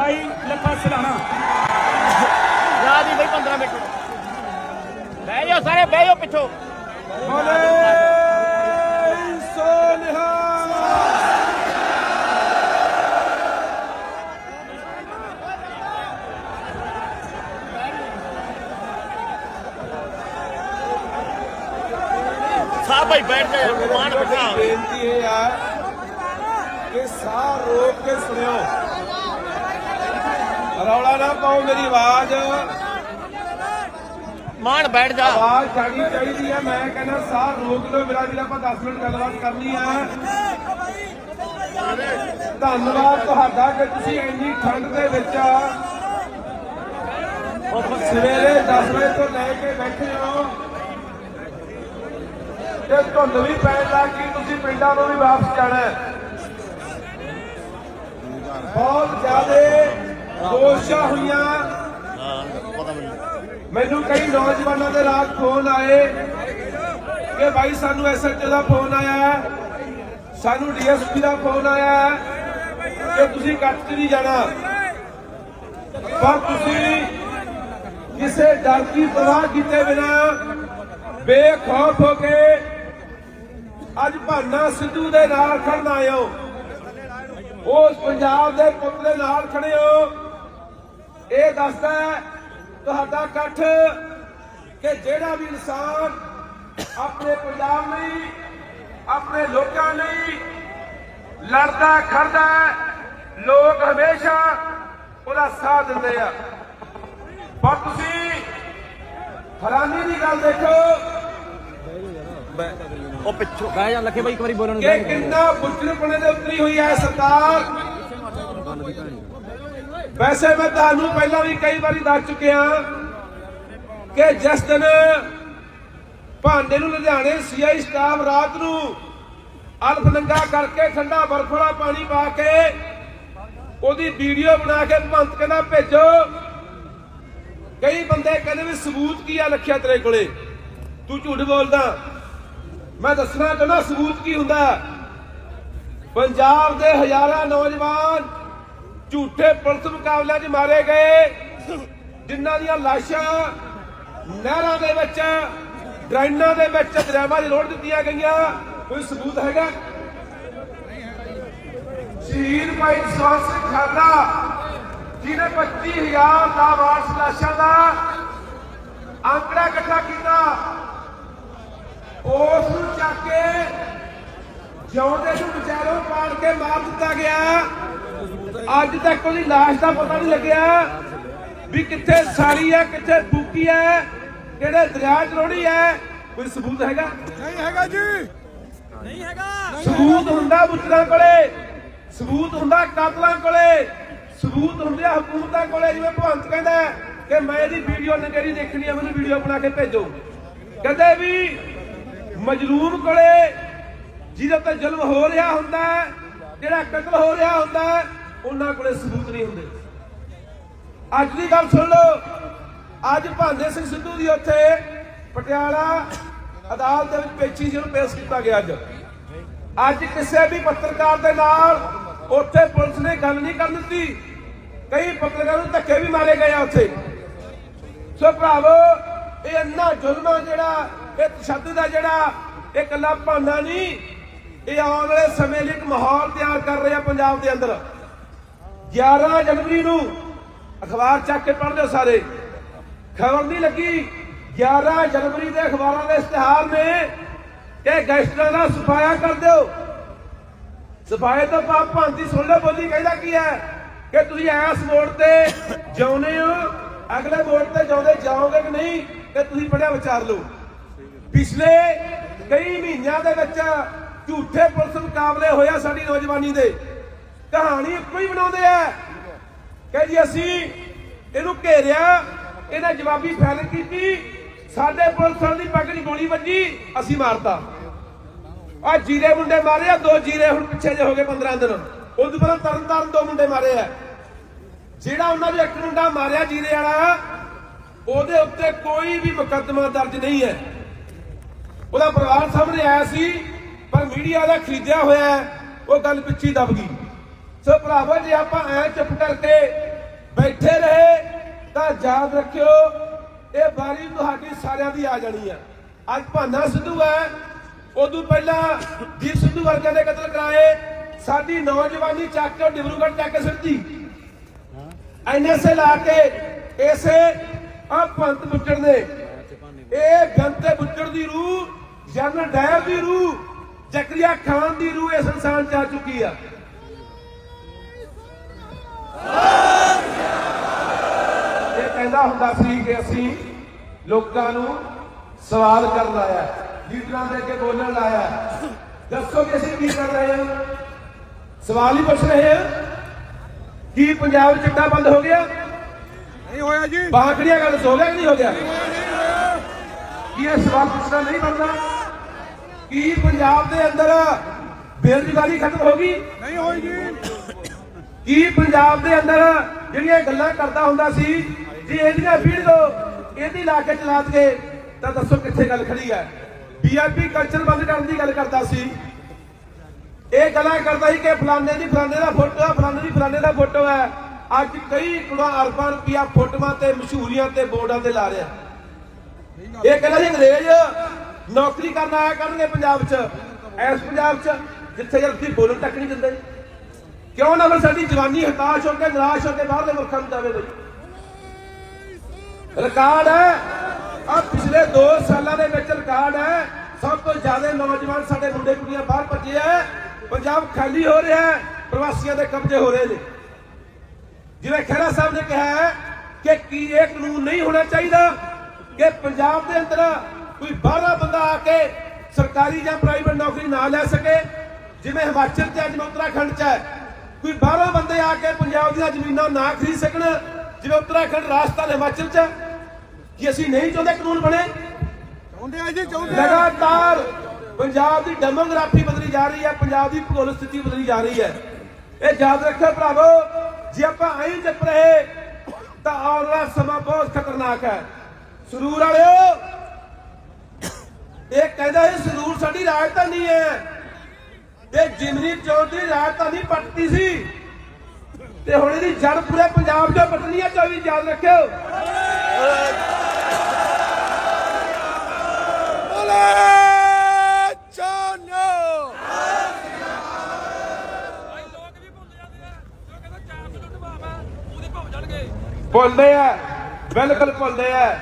ਭਾਈ ਲੱਖਾ ਸਲਾਣਾ ਜਾ ਦੀ ਬਈ 15 ਮਿੰਟ। ਬਹਿ ਜਾਓ ਸਾਰੇ ਬਹਿ ਜਾਓ ਪਿੱਛੋਂ। ਬੋਲੇ ਸੋਨਿਹਾ ਸਾਹ ਭਾਈ ਬੈਠ ਜਾ ਮਾਨ ਬਿਠਾ ਬੇਨਤੀ ਇਹ ਆ ਕਿ ਸਾਹ ਰੋਕ ਕੇ ਸੁਣਿਓ। ਰੌਲਾ ਨਾ ਪਾਓ ਮੇਰੀ ਆਵਾਜ਼। ਮਾਨ ਬੈਠ ਜਾ। ਆਵਾਜ਼ ਜਾਣੀ ਚਾਹੀਦੀ ਹੈ ਮੈਂ ਕਹਿੰਦਾ ਸਾਹ ਰੋਕ ਲਓ ਮੇਰਾ ਵੀਰ ਆਪਾਂ 10 ਮਿੰਟ ਗੱਲਬਾਤ ਕਰਨੀ ਆ। ਧੰਨਵਾਦ ਤੁਹਾਡਾ ਕਿ ਤੁਸੀਂ ਇੰਨੀ ਠੰਡ ਦੇ ਵਿੱਚ ਸਵੇਰੇ 10 ਵਜੇ ਤੋਂ ਲੈ ਕੇ ਬੈਠੇ ਹੋ। ਤੇ ਧੁੰਦ ਵੀ ਪੈਣ ਲੱਗ ਗਈ ਤੁਸੀਂ ਪਿੰਡਾਂ ਨੂੰ ਵੀ ਵਾਪਸ ਜਾਣਾ ਹੈ। ਬਹੁਤ ਜ਼ਿਆਦੇ ਕੋਸ਼ਿਸ਼ਾਂ ਹੋਈਆਂ। ਮੈਨੂੰ ਕਈ ਨੌਜਵਾਨਾਂ ਦੇ ਰਾਤ ਫੋਨ ਆਏ ਕਿ ਭਾਈ ਸਾਨੂੰ ਐਸਐਚਓ ਦਾ ਫੋਨ ਆਇਆ ਸਾਨੂੰ ਡੀਐਸਪੀ ਦਾ ਫੋਨ ਆਇਆ ਕਿ ਤੁਸੀਂ ਕੱਟ ਨਹੀਂ ਜਾਣਾ। ਪਰ ਤੁਸੀਂ ਕਿਸੇ ਡਰ ਦੀ ਪਰਵਾਹ ਕੀਤੇ ਬਿਨਾ ਬੇਖੌਫ ਹੋ ਕੇ ਅੱਜ ਭਾਨਾ ਸਿੱਧੂ ਦੇ ਨਾਲ ਖੜਨ ਆਏ ਹੋ। ਉਸ ਪੰਜਾਬ ਦੇ ਪੁੱਤ ਦੇ ਨਾਲ ਖੜੇ ਹੋ। ਇਹ ਦੱਸਦਾ ਹੈ ਤੁਹਾਡਾ ਇਕੱਠ ਕਿ ਜਿਹੜਾ ਵੀ ਇਨਸਾਨ ਆਪਣੇ ਪੰਜਾਬ ਲਈ ਆਪਣੇ ਲੋਕਾਂ ਲਈ ਲੜਦਾ ਖੜਦਾ ਲੋਕ ਹਮੇਸ਼ਾ ਉਹਦਾ ਸਾਥ ਦਿੰਦੇ ਆ। ਪਰ ਤੁਸੀਂ ਹੈਰਾਨੀ ਦੀ ਗੱਲ ਦੇਖੋ ਉਹ ਪਿੱਛੋਂ ਬਹਿ ਜਾ ਲੱਖੇ ਭਾਈ ਇੱਕ ਵਾਰੀ ਬੋਲਣ ਕਿ ਕਿੰਨਾ ਬੁੱਚੜਪਣੇ ਦੇ ਉਤਰੀ ਹੋਈ ਹੈ ਸਰਕਾਰ। ਵੈਸੇ ਮੈਂ ਤੁਹਾਨੂੰ ਪਹਿਲਾਂ ਵੀ ਕਈ ਵਾਰੀ ਦੱਸ ਚੁੱਕਿਆ ਕਿ ਜਿਸ ਦਿਨ ਭਾਂਡੇ ਨੂੰ ਲੁਧਿਆਣੇ ਸੀਆਈ ਸਟਾਫ ਰਾਤ ਨੂੰ ਅਲਫ ਨੰਗਾ ਕਰਕੇ ਠੰਡਾ ਬਰਫ ਵਾਲਾ ਪਾਣੀ ਪਾ ਕੇ ਉਹਦੀ ਵੀਡੀਓ ਬਣਾ ਕੇ ਭੰਤ ਕਹਿੰਦਾ, ਭੇਜੋ। ਕਈ ਬੰਦੇ ਕਹਿੰਦੇ ਵੀ ਸਬੂਤ ਕੀ ਆ ਰੱਖਿਆ ਤੇਰੇ ਕੋਲੇ? ਤੂੰ ਝੂਠ ਬੋਲਦਾ। ਮੈਂ ਦੱਸਣਾ ਚਾਹੁੰਦਾ ਸਬੂਤ ਕੀ ਹੁੰਦਾ? ਪੰਜਾਬ ਦੇ ਹਜ਼ਾਰਾਂ ਨੌਜਵਾਨ ਝੂਠੇ ਪੁਲਿਸ ਮੁਕਾਬਲਿਆਂ 'ਚ ਮਾਰੇ ਗਏ। ਜਿਨ੍ਹਾਂ ਦੀਆਂ ਲਾਸ਼ਾਂ ਨਹਿਰਾਂ ਦੇ ਵਿੱਚ, ਡਰੇਨਾਂ ਦੇ ਵਿੱਚ ਦਰਿਆਵਾਂ 'ਚ ਰੋੜ ਦਿੱਤੀਆਂ ਗਈਆਂ। ਕੋਈ ਸਬੂਤ ਹੈਗਾ? ਸ਼ਹੀਦ ਭਾਈ ਸਵਾਸ ਸਿੰਘ ਖਾਲੜਾ, ਜਿਹਨੇ 25000 ਦਾ ਵਾਰਸ ਲਾਸ਼ਾਂ ਦਾ ਅੰਕੜਾ ਇਕੱਠਾ ਕੀਤਾ। ਉਸ ਨੂੰ ਚੱਕ ਕੇ ਜਿਉਂਦੇ ਨੂੰ ਵਿਚਾਰੋਂ ਪਾੜ ਕੇ ਮਾਰ ਦਿੱਤਾ ਗਿਆ। ਅੱਜ ਤੱਕ ਉਹਦੀ ਲਾਸ਼ ਦਾ ਪਤਾ ਨਹੀਂ ਲੱਗਿਆ ਵੀ ਕਿੱਥੇ ਸਾਰੀ ਹੈ ਕਿੱਥੇ ਫੂਕੀ ਹੈ ਕਿਹੜੇ ਦਰਿਆ 'ਚ ਰੋੜੀ ਹੈ। ਕੋਈ ਸਬੂਤ ਹੈਗਾ? ਨਹੀਂ ਹੈਗਾ ਜੀ। ਸਬੂਤ ਹੁੰਦਾ ਬੁੱਚਰਾਂ ਕੋਲੇ ਸਬੂਤ ਹੁੰਦਾ ਕਾਤਲਾਂ ਕੋਲੇ ਸਬੂਤ ਹੁੰਦੇ ਆ ਹਕੂਮਤਾਂ ਕੋਲੇ ਜਿਵੇਂ ਭਗਵੰਤ ਕਹਿੰਦਾ ਕਿ ਮੈਂ ਇਹਦੀ ਵੀਡੀਓ ਨਗਰੀ ਦੇਖਣੀ ਹੈ ਮੈਨੂੰ ਵੀਡੀਓ ਬਣਾ ਕੇ ਭੇਜੋ। ਕਦੇ ਵੀ ਮਜਲੂਮ ਕੋਲੇ ਜਿਹਦੇ ਤੇ ਜ਼ੁਲਮ ਹੋ ਰਿਹਾ ਹੁੰਦਾ ਹੈ, ਜਿਹੜਾ ਕਤਲ ਹੋ ਰਿਹਾ ਹੁੰਦਾ ਹੈ, ਉਹਨਾਂ ਕੋਲੇ ਸਬੂਤ ਨਹੀਂ ਹੁੰਦੇ। ਅੱਜ ਦੀ ਗੱਲ ਸੁਣ ਲਓ, ਅੱਜ ਭਾਂਦੇ ਸਿੰਘ ਸਿੱਧੂ ਦੀ ਉੱਥੇ ਪਟਿਆਲਾ ਅਦਾਲਤ ਦੇ ਵਿੱਚ ਪੇਚੀ ਜਿਹਨੂੰ ਪੇਸ਼ ਕੀਤਾ ਗਿਆ ਅੱਜ। ਅੱਜ ਕਿਸੇ ਵੀ ਪੱਤਰਕਾਰ ਦੇ ਨਾਲ ਉੱਥੇ ਪੁਲਿਸ ਨੇ ਗੱਲ ਨਹੀਂ ਕਰਨ ਦਿੱਤੀ। ਕਈ ਪੱਤਰਕਾਰਾਂ ਨੂੰ ਧੱਕੇ ਵੀ ਮਾਰੇ ਗਏ ਆ ਉੱਥੇ। ਸੋ ਭਰਾਵੋ, ਇਹ ਇੰਨਾ ਜ਼ੁਲਮ ਜਿਹੜਾ, ਇਹ ਤਸ਼ੱਦਦ ਦਾ ਜਿਹੜਾ, ਇਹ ਕੱਲਾ ਭਾਨਾ ਨਹੀਂ, ਇਹ ਆਉਣ ਵਾਲੇ ਸਮੇਂ ਲਈ ਇੱਕ ਮਾਹੌਲ ਤਿਆਰ ਕਰ ਰਿਹਾ ਪੰਜਾਬ ਦੇ ਅੰਦਰ। 11 ਜਨਵਰੀ ਨੂੰ ਅਖਬਾਰ ਚੱਕ ਕੇ ਪੜ੍ਹਦੇ ਲਿਓ ਸਾਰੇ। ਖਬਰ ਨਹੀਂ ਲੱਗੀ। 11 ਜਨਵਰੀ ਦੇ ਅਖਬਾਰਾਂ ਦੇ ਇਸ਼ਤਿਹਾਰ ਨੇ ਕਿ ਗੈਸਟਰਾਂ ਦਾ ਸਫਾਇਆ ਕਰ ਦਿਓ। ਸਫਾਇਆ ਤੋਂ ਪਾਪ ਭਾਂਤੀ ਸੁਣ ਲਓ, ਬੋਲੀ ਕਹਿੰਦਾ ਕੀ ਹੈ? ਕਿ ਤੁਸੀਂ ਐਸ ਵੋਟ ਤੇ ਜਾਉਨੇ ਹੋ, ਅਗਲੇ ਮੋੜ ਤੇ ਜਾਉਂਦੇ ਜਾਓਗੇ ਕਿ ਨਹੀਂ, ਤੇ ਤੁਸੀਂ ਪੜਿਆ ਵਿਚਾਰ ਲਓ। ਪਿਛਲੇ ਕਈ ਮਹੀਨਿਆਂ ਦੇ ਵਿੱਚ ਝੂਠੇ ਪੁਲਿਸ ਮੁਕਾਬਲੇ ਹੋਇਆ ਸਾਡੀ ਨੌਜਵਾਨੀ ਦੇ। ਕਹਾਣੀ ਇੱਕੋ ਹੀ ਬਣਾਉਂਦੇ ਆ। ਕਿ ਜੀ, ਅਸੀਂ ਇਹਨੂੰ ਘੇਰਿਆ ਇਹਨੇ ਜਵਾਬੀ ਫੈਲ ਕੀਤੀ। ਸਾਡੇ ਪੁਲਿਸ ਵਾਲੇ ਦੀ ਪੱਗ ਦੀ ਗੋਲੀ ਵੱਜੀ, ਅਸੀਂ ਮਾਰਤਾ। ਆ ਜੀਰੇ ਮੁੰਡੇ ਮਾਰੇ ਆ, ਦੋ ਜੀਰੇ ਹੁਣ ਪਿੱਛੇ ਜੇ ਹੋ ਗਏ 15 ਦਿਨ। ਉਹਦੇ ਪਹਿਲਾਂ ਤਰਨ ਤਾਰਨ ਦੋ ਮੁੰਡੇ ਮਾਰੇ ਆ। ਜਿਹੜਾ ਉਹਨਾਂ ਦੇ ਇੱਕ ਮੁੰਡਾ ਮਾਰਿਆ ਜੀਰੇ ਵਾਲਾ, ਉਹਦੇ ਉੱਤੇ ਕੋਈ ਵੀ ਮੁਕੱਦਮਾ ਦਰਜ ਨਹੀਂ ਹੈ। ਉਹਦਾ ਪਰਿਵਾਰ ਸਾਹਮਣੇ ਆਇਆ ਸੀ, ਪਰ ਮੀਡੀਆ ਦਾ ਖਰੀਦਿਆ ਹੋਇਆ ਉਹ ਗੱਲ ਪਿੱਛੇ ਦਬ ਗਈ। ਸੋ ਭਰਾਵੋ, ਜੇ ਆਪਾਂ ਐ ਚੁੱਪ ਕਰਕੇ ਯਾਦ ਰੱਖਿਓ, ਇਹ ਵਾਰੀ ਤੁਹਾਡੀ ਸਾਰਿਆਂ ਦੀ ਆ ਜਾਣੀ ਆ। ਅੱਜ ਭਾਨਾ ਸਿੱਧੂ ਹੈ, ਉਦੋਂ ਪਹਿਲਾਂ ਦੀਪ ਸਿੱਧੂ ਵਰਗਿਆਂ ਦੇ ਕਤਲ ਕਰਾਏ, ਸਾਡੀ ਨੌਜਵਾਨੀ ਚੱਕ ਕੇ ਡਿਬਰੂਗੜ੍ਹ ਚੱਕ ਸਿੱਧੀ। ਐਨਐਸਏ ਲਾ ਕੇ ਇਸੇ ਆ ਪੰਤ ਬੁੱਚੜ ਨੇ ਇਹ ਗੰਤੇ ਬੁੱਚੜ ਦੀ ਰੂਹ ਜਨਰਲ ਡਾਇਰ ਦੀ ਰੂਹ, ਜ਼ਕਰੀਆ ਖਾਨ ਦੀ ਰੂਹ ਇਸ ਇਨਸਾਨ ਚ ਆ ਚੁੱਕੀ ਆ। ਇਹ ਕਹਿੰਦਾ ਹੁੰਦਾ ਸੀ ਕਿ ਅਸੀਂ ਲੋਕਾਂ ਨੂੰ ਸਵਾਲ ਕਰਨ ਲਾਇਆ ਲੀਡਰਾਂ ਦੇ ਅੱਗੇ ਬੋਲਣ ਲਾਇਆ ਦੱਸੋ ਕਿ ਅਸੀਂ ਕੀ ਕਰ ਰਹੇ ਹਾਂ? ਸਵਾਲ ਹੀ ਪੁੱਛ ਰਹੇ ਹਾਂ। ਕੀ ਪੰਜਾਬ ਚਿੱਟਾ ਬੰਦ ਹੋ ਗਿਆ? ਨਹੀਂ ਹੋਇਆ ਜੀ। ਬਾਖੜੀਆਂ ਗੱਲ ਹੋ ਗਿਆ ਕਿ ਨਹੀਂ ਹੋ ਗਿਆ? ਕੀ ਇਹ ਸਵਾਲ ਪੁੱਛਣਾ ਨਹੀਂ ਬਣਦਾ? ਕੀ ਪੰਜਾਬ ਦੇ ਅੰਦਰ ਬੇਰੁਜ਼ਗਾਰੀ ਖਤਮ ਹੋ ਗਈ? ਨਹੀਂ ਹੋਈ ਜੀ। ਕੀ ਪੰਜਾਬ ਦੇ ਅੰਦਰ ਜਿਹੜੀਆਂ ਗੱਲਾਂ ਕਰਦਾ ਹੁੰਦਾ ਸੀ, ਜੇ ਇਹਦੀਆਂ ਵੀਡੀਓ ਇਹਦੀ ਲਾ ਕੇ ਚਲਾ ਦਈਏ, ਤਾਂ ਦੱਸੋ ਕਿੱਥੇ ਗੱਲ ਖੜੀ ਹੈ? ਵੀਆਈਪੀ ਕਲਚਰ ਬੰਦ ਕਰਨ ਦੀ ਗੱਲ ਕਰਦਾ ਸੀ। ਇਹ ਗੱਲਾਂ ਕਰਦਾ ਸੀ ਕਿ ਫਲਾਣੇ ਦੀ ਫਲਾਣੇ ਦਾ ਫੋਟੋ ਹੈ, ਫਲਾਣੇ ਦੀ ਫਲਾਣੇ ਦਾ ਫੋਟੋ ਹੈ। ਅੱਜ ਕਈ ਕਰੋੜਾਂ ਅਰਬਾਂ ਰੁਪਇਆ ਫੋਟੋਆਂ ਤੇ ਮਸ਼ਹੂਰੀਆਂ ਤੇ ਬੋਰਡਾਂ ਤੇ ਲਾ ਰਿਹਾ। ਇਹ ਕਹਿੰਦਾ ਸੀ ਅੰਗਰੇਜ਼ ਨੌਕਰੀ ਕਰਨ ਆਇਆ ਕਰਨਗੇ ਪੰਜਾਬ 'ਚ। ਐਸ ਪੰਜਾਬ 'ਚ ਜਿੱਥੇ ਯਾਰ ਤੁਸੀਂ ਬੋਲਣ ਤੱਕ ਨਹੀਂ ਦਿੰਦੇ। ਕਿਉਂ ਨਾ ਫਿਰ ਸਾਡੀ ਜਵਾਨੀ ਹਤਾਸ਼ ਹੋ ਕੇ, ਨਿਰਾਸ਼ ਹੋ ਕੇ ਬਾਹਰਲੇ ਮੁਲਕਾਂ ਨੂੰ ਜਾਵੇ ਬਈ? ਰਿਕਾਰਡ ਹੈ। ਆ ਪਿਛਲੇ 2 ਸਾਲਾਂ ਦੇ ਵਿੱਚ ਰਿਕਾਰਡ ਹੈ। ਸਭ ਤੋਂ ਜ਼ਿਆਦਾ ਨੌਜਵਾਨ ਸਾਡੇ ਮੁੰਡੇ ਕੁੜੀਆਂ ਬਾਹਰ ਭੱਜੇ ਆ ਪੰਜਾਬ ਖਾਲੀ ਹੋ ਰਿਹਾ ਹੈ। ਪ੍ਰਵਾਸੀਆਂ ਦੇ ਕਬਜ਼ੇ ਹੋ ਰਹੇ ਨੇ। ਜਿਵੇਂ ਖਹਿਰਾ ਸਾਹਿਬ ਨੇ ਕਿਹਾ ਹੈ ਕਿ ਕੀ ਇਹ ਕਾਨੂੰਨ ਨਹੀਂ ਹੋਣਾ ਚਾਹੀਦਾ ਕਿ ਪੰਜਾਬ ਦੇ ਅੰਦਰ ਕੋਈ ਬਾਹਰਲਾ ਬੰਦਾ ਆ ਕੇ ਸਰਕਾਰੀ ਜਾਂ ਪ੍ਰਾਈਵੇਟ ਨੌਕਰੀ ਨਾ ਲੈ ਸਕੇ। ਜਿਵੇਂ ਹਿਮਾਚਲ ਤੇ ਅੱਜ ਉੱਤਰਾਖੰਡ ਚ ਹੈ। ਕੋਈ ਬਾਹਰੋਂ ਬੰਦੇ ਆ ਕੇ ਪੰਜਾਬ ਦੀਆਂ ਜ਼ਮੀਨਾਂ ਨਾ ਖਰੀਦ ਸਕਣ ਜਿਵੇਂ ਉੱਤਰਾਖੰਡ ਰਾਜਸਥਾਨ ਹਿਮਾਚਲ ਚ ਕੀ ਅਸੀਂ ਨਹੀਂ ਚਾਹੁੰਦੇ ਕਾਨੂੰਨ ਬਣੇ? ਚਾਹੁੰਦੇ ਆ ਜੀ ਚਾਹੁੰਦੇ ਲਗਾਤਾਰ ਪੰਜਾਬ ਦੀ ਡੈਮੋਗ੍ਰਾਫੀ ਬਦਲੀ ਜਾ ਰਹੀ ਹੈ ਪੰਜਾਬ ਦੀ ਭੂਗੋਲਿਕ ਸਥਿਤੀ ਬਦਲੀ ਜਾ ਰਹੀ ਹੈ। ਇਹ ਯਾਦ ਰੱਖੋ ਭਰਾਵੋ ਜੇ ਆਪਾਂ ਐਂ ਚੱਪ ਰਹੇ ਤਾਂ ਆਉਣ ਵਾਲਾ ਸਮਾਂ ਬਹੁਤ ਖਤਰਨਾਕ ਹੈ। ਸਰੂਰ ਵਾਲਿਓ ਇਹ ਕਹਿੰਦਾ ਇਹ ਸਰੂਰ ਸਾਡੀ ਰਾਜਧਾਨੀ ਹੈ। ਤੇ ਜਿਮਨੀ ਚੌਧਰੀ ਰਾਜਧਾਨੀ ਪੱਟਦੀ ਸੀ। ਤੇ ਹੁਣ ਇਹਦੀ ਜੜ ਪੂਰੇ ਪੰਜਾਬ 'ਚੋਂ ਪੱਟਣੀ ਹੈ 24 ਯਾਦ ਰੱਖਿਓ। ਬੋਲੇ ਭੁੱਲਦੇ ਆ ਬਿਲਕੁਲ ਭੁੱਲਦੇ ਆ।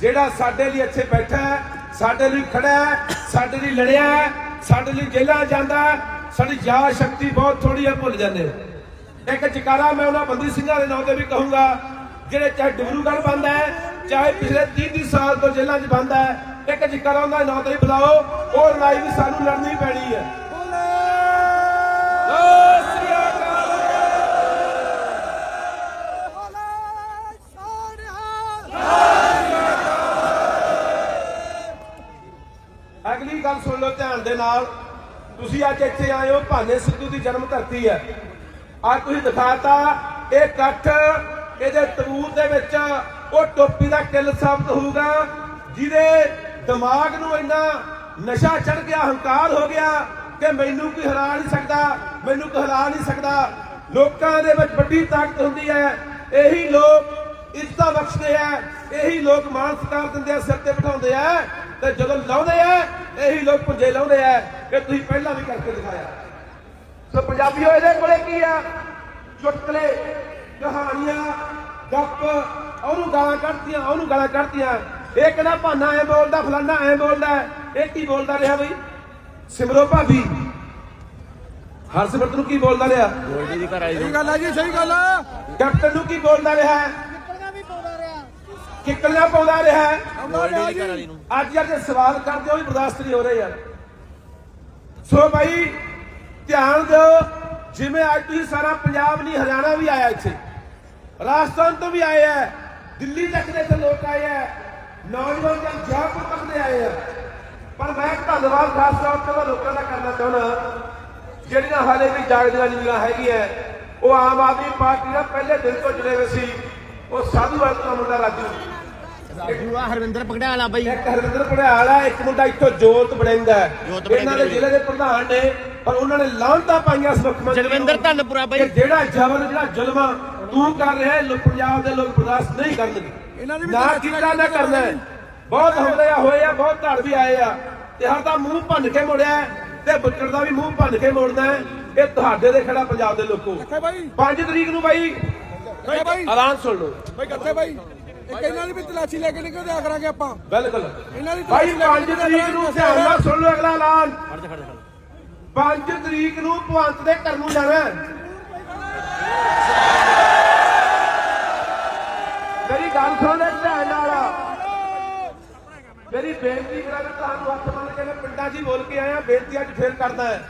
ਜਿਹੜਾ ਸਾਡੇ ਲਈ ਇੱਥੇ ਬੈਠਾ ਹੈ ਸਾਡੇ ਲਈ ਖੜਾ ਹੈ ਸਾਡੇ ਲਈ ਲੜਿਆ ਹੈ ਸਾਡੇ ਲਈ ਜੇਲ੍ਹਾਂ ਜਾਂਦਾ ਸਾਡੀ ਯਾਦ ਸ਼ਕਤੀ ਬਹੁਤ ਥੋੜੀ ਹੈ ਭੁੱਲ ਜਾਂਦੇ। ਇੱਕ ਜਕਾਰਾ ਮੈਂ ਉਹਨਾਂ ਬੰਦੀ ਸਿੰਘਾਂ ਦੇ ਨਾਂ ਤੇ ਵੀ ਕਹੂੰਗਾ, ਜਿਹੜੇ ਚਾਹੇ ਡਿਬਰੂਗੜ੍ਹ ਬੰਦ ਹੈ, ਚਾਹੇ ਪਿਛਲੇ 30 30 ਸਾਲ ਤੋਂ ਜੇਲ੍ਹਾਂ 'ਚ ਬੰਦ ਹੈ, ਇੱਕ ਜਕਾਰਾ ਉਹਨਾਂ ਦੇ ਨਾਂ ਤੇ ਵੀ ਬੁਲਾਓ, ਉਹ ਲੜਾਈ ਵੀ ਸਾਨੂੰ ਲੜਨੀ ਪੈਣੀ ਹੈ। ਨਾਲ ਤੁਸੀਂ ਅੱਜ ਇੱਥੇ ਆਏ ਹੋ, ਭਾਨੇ ਸਿੱਧੂ ਦੀ ਜਨਮ ਧਰਤੀ ਹੈ। ਅੱਜ ਤੁਸੀਂ ਦਿਖਾਤਾ ਇਹ ਇਕੱਠ, ਇਹਦੇ ਤਬੂਤ ਦੇ ਵਿੱਚ ਉਹ ਟੋਪੀ ਦਾ ਕਿੱਲ ਸਾਬਤ ਹੋਊਗਾ, ਜਿਹਦੇ ਦਿਮਾਗ ਨੂੰ ਇੰਨਾ ਨਸ਼ਾ ਚੜ ਗਿਆ, ਹੰਕਾਰ ਹੋ ਗਿਆ ਕਿ ਮੈਨੂੰ ਕੋਈ ਹਰਾ ਨਹੀਂ ਸਕਦਾ, ਮੈਨੂੰ ਕੋਈ ਹਰਾ ਨਹੀਂ ਸਕਦਾ। ਲੋਕਾਂ ਦੇ ਵਿੱਚ ਵੱਡੀ ਤਾਕਤ ਹੁੰਦੀ ਹੈ। ਇਹੀ ਲੋਕ ਇੱਜ਼ਤਾਂ ਬਖਸ਼ਦੇ ਆ ਇਹੀ ਲੋਕ ਮਾਣ ਸਤਿਕਾਰ ਦਿੰਦੇ ਆ ਸਿਰ ਤੇ ਬਿਠਾਉਂਦੇ ਆ ਤੇ ਜਦੋਂ ਲਾਉਂਦੇ ਆ ਇਹੀ ਲੋਕ ਪੁੰਜੇ ਲਾਉਂਦੇ ਆ ਕਿ ਤੁਸੀਂ ਪਹਿਲਾਂ ਵੀ ਕਰਕੇ ਦਿਖਾਇਆ। ਸੋ ਪੰਜਾਬੀਓ ਇਹਦੇ ਕੋਲੇ ਕੀ ਆ? ਚੁਟਕਲੇ ਕਹਾਣੀਆਂ ਗੱਪ ਉਹਨੂੰ ਗਾਲਾਂ ਕੱਢਤੀਆਂ ਉਹਨੂੰ ਗਾਲਾਂ ਕੱਢਤੀਆਂ। ਇਹ ਕਹਿੰਦਾ ਭਾਨਾ ਐ ਬੋਲਦਾ ਫਲਾਨਾ ਐ ਬੋਲਦਾ? ਇਹ ਕੀ ਬੋਲਦਾ ਰਿਹਾ ਬਈ? ਸਿਮਰੋ ਭਾਬੀ। ਹਰਸਿਮਰਤ ਨੂੰ ਕੀ ਬੋਲਦਾ ਰਿਹਾ? ਗੋਲਡੀ ਦੀ ਘਰ ਸਹੀ ਗੱਲ ਆ ਜੀ ਸਹੀ ਗੱਲ ਆ। ਕੈਪਟਨ ਨੂੰ ਕੀ ਬੋਲਦਾ ਰਿਹਾ? ਕਿੱਕਲੀਆਂ ਪਾਉਂਦਾ ਰਿਹਾ ਅੱਜ ਅੱਜ ਸਵਾਲ ਕਰਦੇ ਹੋ ਵੀ ਬਰਦਾਸ਼ਤ ਨਹੀਂ ਹੋ ਰਹੇ ਯਾਰ। ਸੋ ਭਾਈ ਧਿਆਨ ਦਿਓ ਜਿਵੇਂ ਅੱਜ ਤੁਸੀਂ ਸਾਰਾ ਪੰਜਾਬ ਨਹੀਂ ਹਰਿਆਣਾ ਵੀ ਆਇਆ ਇੱਥੇ। ਰਾਜਸਥਾਨ ਤੋਂ ਵੀ ਆਏ ਆ। ਦਿੱਲੀ ਤੱਕ ਦੇ ਇੱਥੇ ਲੋਕ ਆਏ ਆ। ਨੌਜਵਾਨ ਜਨ ਜੈਪੁਰ ਤੱਕ ਦੇ ਆਏ ਆ। ਪਰ ਮੈਂ ਧੰਨਵਾਦ ਖਾਸ ਤੌਰ ਤੇ ਉਹਨਾਂ ਲੋਕਾਂ ਦਾ ਕਰਨਾ ਚਾਹੁੰਦਾ ਜਿਹੜੀਆਂ ਹਾਲੇ ਵੀ ਜਾਗਦੀਆਂ ਨੀਆਂ ਹੈਗੀਆਂ ਉਹ ਆਮ ਆਦਮੀ ਪਾਰਟੀ ਦਾ ਪਹਿਲੇ ਦਿਨ ਤੋਂ ਜੁੜੇ ਹੋਏ ਸੀ। ਉਹ ਸਾਧੂ ਵਰਗ ਦਾ ਮੁੰਡਾ ਰਾਜੂ। ਜੂਆ ਹਰਵਿੰਦਰ ਪਗੜਾਲਾ ਬਾਈ। ਇੱਕ ਹਰਵਿੰਦਰ ਆ ਇੱਕ ਮੁੰਡਾ ਇੱਥੋਂ ਜੋਤ ਬੜਿੰਦਾ ਇਹਨਾਂ ਦੇ ਜ਼ਿਲ੍ਹੇ ਦੇ ਪ੍ਰਧਾਨ ਨੇ ਪਰ ਉਹਨਾਂ ਨੇ ਲਾਂਤਾ ਪਾਈਆਂ ਇਸ ਮੁੱਖ ਮੰਤਰੀ ਨੂੰ ਜਗਵਿੰਦਰ ਧੰਨਪੁਰਾ ਬਾਈ। ਜਿਹੜਾ ਜਬਰ ਜਿਹੜਾ ਜ਼ੁਲਮ ਆ, ਤੂੰ ਕਰ ਰਿਹਾ ਪੰਜਾਬ ਦੇ ਲੋਕ ਬਰਦਾਸ਼ਤ ਨਹੀਂ ਕਰਨਗੇ। ਇਹਨਾਂ ਦੀ ਵੀ ਨਾ ਕੀਤਾ ਨਾ ਕਰਨਾ ਹੈ। ਬਹੁਤ ਹਮਲੇ ਹੋਏ ਆ ਬਹੁਤ ਧੜ ਵੀ ਆਏ ਆ। ਤੇ ਹਰ ਦਾ ਮੂੰਹ ਭੰਨ ਕੇ ਮੋੜਿਆ ਤੇ ਬੁੱਚੜ ਦਾ ਵੀ ਮੂੰਹ ਭੰਨ ਕੇ ਮੋੜਨਾ ਹੈ। ਇਹ ਤੁਹਾਡੇ ਦੇ ਖੜਾ ਪੰਜਾਬ ਦੇ ਲੋਕੋ। ਕਿੱਥੇ ਬਾਈ? 5 ਤਰੀਕ ਨੂੰ ਬਾਈ ਕਿੱਥੇ ਬਾਈ ਐਲਾਨ ਸੁਣ ਲਓ। ਬਾਈ ਕਿੱਥੇ ਬਾਈ ਇੱਕ ਇਹਨਾਂ ਦੀ ਵੀ ਤਲਾਸ਼ੀ ਲੈ ਕੇ ਨਿਕਲ ਜਾ ਕਰਾਂਗੇ ਆਪਾਂ। ਬਿਲਕੁਲ। ਇਹਨਾਂ ਦੀ ਭਾਈ ਤਲਾਸ਼ੀ ਲੈ 5 ਕੇ ਤਰੀਕ ਨੂੰ ਧਿਆਨ ਨਾਲ ਸੁਣ ਲਓ ਅਗਲਾ ਐਲਾਨ। 5 ਤਰੀਕ ਨੂੰ ਭਵੰਤ ਦੇ ਘਰ ਨੂੰ ਜਾਣਾ। ਮੇਰੀ ਗੱਲ ਸੁਣ ਲੈ ਧਿਆਨ ਨਾਲ। ਮੇਰੀ ਬੇਨਤੀ ਕਰਾਂ ਕਿ ਤੁਹਾਨੂੰ ਹੱਥ ਮੰਨ ਕੇ ਪਿੰਡਾਂ 'ਚ ਹੀ ਬੋਲ ਕੇ ਆਇਆ। ਬੇਨਤੀ ਅੱਜ ਫੇਰ ਕਰਦਾ ਹੈ।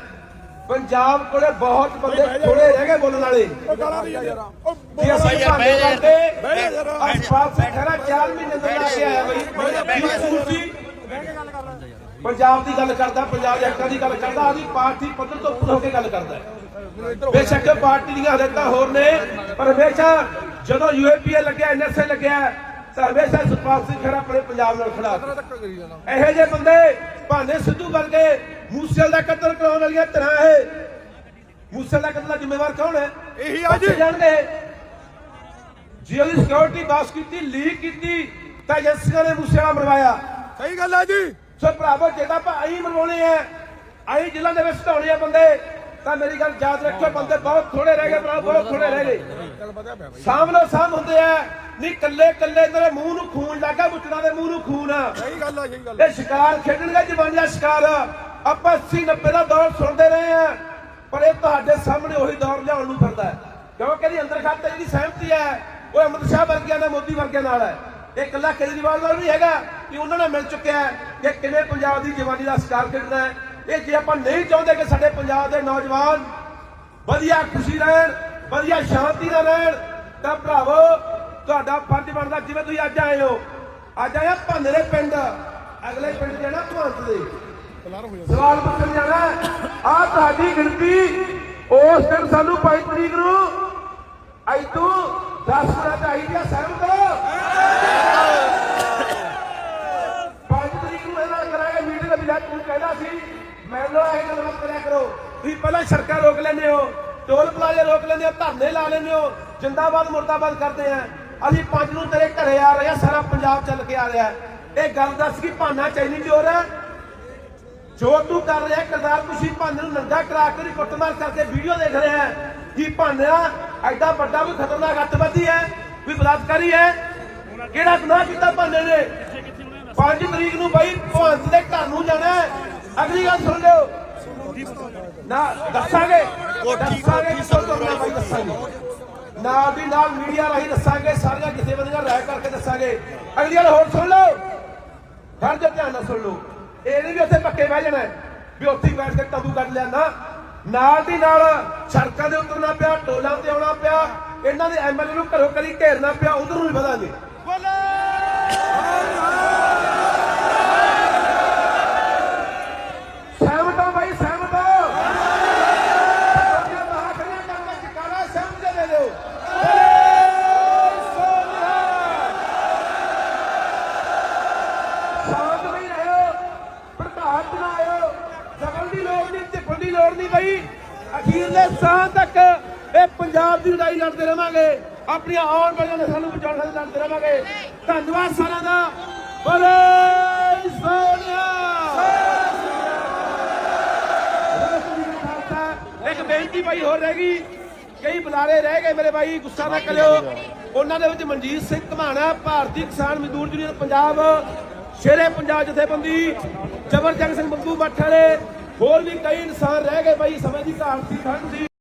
ਪੰਜਾਬ ਕੋਲੇ ਬਹੁਤ ਬੰਦੇ ਥੋੜੇ ਰਹਿ ਗਏ ਬੋਲਣ ਵਾਲੇ। ਜੇ ਅਸੀਂ ਭਾਂਡੇ। ਕਰਦੇ। ਅਸਪਾਲ ਸਿੰਘ ਖੜਾ 4 ਮਹੀਨੇ ਤੋਂ ਲਾ ਕੇ ਆਇਆ ਬਈ। ਪੰਜਾਬ ਦੀ ਗੱਲ ਕਰਦਾ ਪੰਜਾਬ ਦੇ ਹੱਕਾਂ ਦੀ ਗੱਲ ਕਰਦਾ ਆਦੀ ਪਾਰਟੀ ਪੱਧਰ ਤੋਂ ਉੱਪਰ ਹੋ ਕੇ ਗੱਲ ਕਰਦਾ। ਬੇਸ਼ੱਕ ਪਾਰਟੀ ਦੀਆਂ ਹਦਾਇਤਾਂ ਹੋਰ ਨੇ ਪਰ ਹਮੇਸ਼ਾ ਜਦੋਂ ਯੂਏਪੀਏ ਲੱਗਿਆ ਐਨਐਸਏ ਲੱਗਿਆ ਤਾਂ ਹਮੇਸ਼ਾ ਸੁਖਪਾਲ ਸਿੰਘ ਖੜਾ ਆਪਣੇ ਪੰਜਾਬ ਨਾਲ ਖੜਾ। ਇਹੋ ਜਿਹੇ ਬੰਦੇ ਭਾਨੇ ਸਿੱਧੂ ਗਏ ਮੂਸੇਲ ਦਾ ਕਤਲ ਕਰਾਉਣ ਵਾਲੀਆਂ ਤਰ੍ਹਾਂ ਇਹ। ਮੂਸੇਲ ਦਾ ਕਤਲ ਦਾ ਜ਼ਿੰਮੇਵਾਰ ਕੌਣ ਹੈ? ਇਹੀ ਆ ਜੀ। ਜਾਣਗੇ ਜੀ ਉਹਦੀ ਸਿਕਿਉਰਿਟੀ ਬਾਸ ਕੀਤੀ ਲੀਕ ਕੀਤੀ ਤਾਂ ਏਜੰਸੀਆਂ ਨੇ ਮੂਸੇਲਾ ਮਰਵਾਇਆ। ਸਹੀ ਗੱਲ ਆ ਜੀ। ਸੋ ਭਰਾਵੋ ਜੇ ਤਾਂ ਆਈ ਮਰਵਾਉਣੇ ਆ ਆਈ ਜ਼ਿਲ੍ਹਾ ਦੇ ਵਿੱਚ ਧਾਉਣੇ ਆ ਬੰਦੇ ਤਾਂ ਮੇਰੀ ਗੱਲ ਯਾਦ ਰੱਖਿਓ ਬੰਦੇ ਬਹੁਤ ਥੋੜੇ ਰਹਿ ਗਏ ਭਰਾ ਬਹੁਤ ਥੋੜੇ ਰਹਿ ਗਏ। ਸਾਹਮਣੇ ਸਾਹਮ ਹੁੰਦੇ ਆ। ਨਹੀਂ ਕੱਲੇ ਕੱਲੇ ਤੇਰੇ ਮੂੰਹ ਨੂੰ ਖੂਨ ਲੱਗਾ ਬੁੱਟਣਾ ਦੇ ਮੂੰਹ ਨੂੰ ਖੂਨ। ਆ ਸਹੀ ਗੱਲ ਆ ਸਹੀ ਗੱਲ ਇਹ ਸ਼ਿਕਾਰ ਖੇਡਣਗੇ ਜਵਾਨੀ ਦਾ ਸ਼ਿਕਾਰ। ਆਪਾਂ 80 90 ਦਾ ਦੌਰ ਸੁਣਦੇ ਰਹੇ ਆ ਪਰ ਇਹ ਤੁਹਾਡੇ ਸਾਹਮਣੇ ਉਹੀ ਦੌਰ ਲਿਆਉਣ ਨੂੰ ਫਿਰਦਾ ਕਿਉਂਕਿ ਇਹਦੀ ਅੰਦਰ ਖਾਤੇ ਜਿਹੜੀ ਸਹਿਮਤੀ ਹੈ, ਉਹ ਅਮਰਿਤ ਸ਼ਾਹ ਵਰਗਿਆਂ ਨਾਲ ਮੋਦੀ ਵਰਗਿਆਂ ਨਾਲ ਹੈ। ਇਹ ਇਕੱਲਾ ਕੇਜਰੀਵਾਲ ਨਾਲ ਨਹੀਂ ਹੈਗਾ ਕਿ ਉਹਨਾਂ ਨਾਲ ਮਿਲ ਚੁੱਕਿਆ ਹੈ ਕਿ ਕਿਵੇਂ ਪੰਜਾਬ ਦੀ ਜਵਾਨੀ ਦਾ ਸ਼ਿਕਾਰ ਖੇਡਣਾ ਹੈ। ਇਹ ਜੇ ਆਪਾਂ ਨਹੀਂ ਚਾਹੁੰਦੇ ਕਿ ਸਾਡੇ ਪੰਜਾਬ ਦੇ ਨੌਜਵਾਨ ਵਧੀਆ ਖੁਸ਼ੀ ਰਹਿਣ, ਵਧੀਆ ਸ਼ਾਂਤੀ ਨਾਲ ਰਹਿਣ, ਤਾਂ ਭਰਾਵੋ, ਤੁਹਾਡਾ ਫਰਜ਼ ਬਣਦਾ ਜਿਵੇਂ ਤੁਸੀਂ ਅੱਜ ਆਏ ਹੋ। ਅੱਜ ਆਇਆ ਭਾਨੇ ਦੇ ਪਿੰਡ, ਅਗਲੇ ਪਿੰਡ ਜਾਣਾ ਭਵੰਤ ਦੇ। ਸਵਾਲ ਪੁੱਛਣ ਜਾਣਾ ਆ ਤੁਹਾਡੀ ਗਿਣਤੀ, ਉਸ ਦਿਨ ਸਾਨੂੰ 5 ਤਰੀਕ ਨੂੰ ਅੱਜ ਤੋਂ 10 ਹੋਣਾ ਚਾਹੀਦੀ ਸਹਿਮਤ 5 ਤਰੀਕ ਨੂੰ ਇਹਨਾਂ ਕਰਾਂਗੇ ਮੀਟਿੰਗ ਵੀ ਤੂੰ ਕਹਿੰਦਾ ਸੀ ਮੈਨੂੰ ਇਹ ਗੱਲ ਮਤ ਕਰਿਆ ਕਰੋ। ਤੁਸੀਂ ਪਹਿਲਾਂ ਸੜਕਾਂ ਰੋਕ ਲੈਂਦੇ ਹੋ, ਟੋਲ ਪਲਾਜ਼ੇ ਰੋਕ ਲੈਂਦੇ ਹੋ, ਧਰਨੇ ਲਾ ਲੈਂਦੇ ਹੋ, ਜਿੰਦਾਬਾਦ, ਮੁਰਦਾਬਾਦ ਕਰਦੇ ਆ। ਅਸੀਂ ਪੰਜ ਨੂੰ ਤੇਰੇ ਘਰੇ ਆ ਰਹੇ ਆ ਸਾਰਾ ਪੰਜਾਬ ਚੱਲ ਕੇ ਆ ਰਿਹਾ ਇਹ ਗੱਲ ਦੱਸ ਕੀ ਭਾਨਾ ਚੈਨੀ ਚੋਰ ਹੈ? ਜੋ ਤੂੰ ਕਰ ਰਿਹਾ ਕਰਦਾਰ ਤੁਸੀਂ ਭਾਨੇ ਨੂੰ ਨੰਗਾ ਕਰਾ ਕੇ ਕੁੱਟਮਾਰ ਕਰਕੇ ਵੀਡੀਓ ਦੇਖ ਰਿਹਾ ਹੈ ਕੀ ਭਾਨਿਆ ਐਡਾ ਵੱਡਾ ਕੋਈ ਖਤਰਨਾਕ ਅੱਤਵਾਦੀ ਹੈ ਕੋਈ ਬਲਾਤਕਾਰੀ ਹੈ। ਕਿਹੜਾ ਗੁਨਾਹ ਕੀਤਾ ਭਾਨੇ ਨੇ? 5 ਤਰੀਕ ਨੂੰ ਬਾਈ ਭਵੰਤ ਦੇ ਘਰ ਨੂੰ ਜਾਣਾ ਅਗਲੀ ਗੱਲ ਸੁਣ ਲਿਓ। ਨਾ ਦੱਸਾਂਗੇ। ਦੱਸਾਂਗੇ ਕਿਸੋ ਕਰਨਾ ਬਾਈ ਦੱਸਾਂਗੇ। ਨਾਲ ਦੀ ਨਾਲ ਮੀਡੀਆ ਰਾਹੀਂ ਦੱਸਾਂਗੇ ਸਾਰੀਆਂ ਜਥੇਬੰਦੀਆਂ ਰਾਇ ਕਰਕੇ ਦੱਸਾਂਗੇ। ਅਗਲੀ ਗੱਲ ਹੋਰ ਸੁਣ ਲਓ। ਹਰ ਜੇ ਧਿਆਨ ਨਾਲ ਸੁਣ ਲਓ। ਇਹ ਨਹੀਂ ਵੀ ਉੱਥੇ ਪੱਕੇ ਬਹਿ ਜਾਣਾ ਵੀ ਉੱਥੇ ਬੈਠ ਕੇ ਤਬੂ ਕੱਢ ਲਿਆ ਨਾਲ ਦੀ ਨਾਲ ਸੜਕਾਂ ਦੇ ਉਤਰਨਾ ਪਿਆ, ਟੋਲਾਂ ਤੇ ਆਉਣਾ ਪਿਆ, ਇਹਨਾਂ ਦੇ ਐਮਐਲਏ ਨੂੰ ਘਰੋਂ ਕਦੀ ਘੇਰਨਾ ਪਿਆ, ਉਧਰ ਨੂੰ ਵੀ ਵਧਾਂਗੇ। ਸਹਿਮਤ ਹੋ ਭਾਈ ਸਹਿਮਤ ਹੋ ਸਭੀਆਂ ਮਹਾਖਰੀਆਂ ਕਰਨਾ ਚਿਕਾਰਾ ਸਹਿਮਤ ਦੇ ਦਿਓ ਸ਼ਾਂਤ ਨਹੀਂ ਰਹੋ ਪ੍ਰਧਾਨ ਬਣਾਇਓ ਜ਼ਬਰ ਦੀ ਲੋੜ ਨਹੀਂ ਝਿਪਣ ਦੀ ਲੋੜ ਨਹੀਂ ਬਈ ਅਖੀਰਲੇ ਸਾਹ ਤੱਕ ਇਹ ਪੰਜਾਬ ਦੀ ਲੜਾਈ ਲੜਦੇ ਰਵਾਂਗੇ ਆਪਣੀਆਂ ਆਉਣ ਵਾਲੀਆਂ ਨਸਲਾਂ ਨੂੰ ਬਚਾਉਣ ਲਈ ਲੜਦੇ ਰਵਾਂਗੇ। ਧੰਨਵਾਦ ਸਾਰਿਆਂ ਦਾ। ਬੋਲੇ ਸੋਨਿਆ। ਇੱਕ ਬੇਨਤੀ ਭਾਈ ਹੋਰ ਰਹਿ ਗਈ। ਕਈ ਬੁਲਾਰੇ ਰਹਿ ਗਏ ਮੇਰੇ ਭਾਈ, ਗੁੱਸਾ ਨਾ ਕਰਿਓ। ਉਹਨਾਂ ਦੇ ਵਿੱਚ ਮਨਜੀਤ ਸਿੰਘ ਘਮਾਣਾ, ਭਾਰਤੀ ਕਿਸਾਨ ਮਜ਼ਦੂਰ ਯੂਨੀਅਨ ਪੰਜਾਬ, ਸ਼ੇਰੇ ਪੰਜਾਬ ਜਥੇਬੰਦੀ ਜਬਰਜੰਗ ਸਿੰਘ ਬੱਬੂ ਬੱਠ ਵਾਲੇ, ਹੋਰ ਵੀ ਕਈ ਇਨਸਾਨ ਰਹਿ ਗਏ ਭਾਈ, ਸਮੇਂ ਦੀ ਘਾਟ ਸੀ, ਠੰਡ ਸੀ।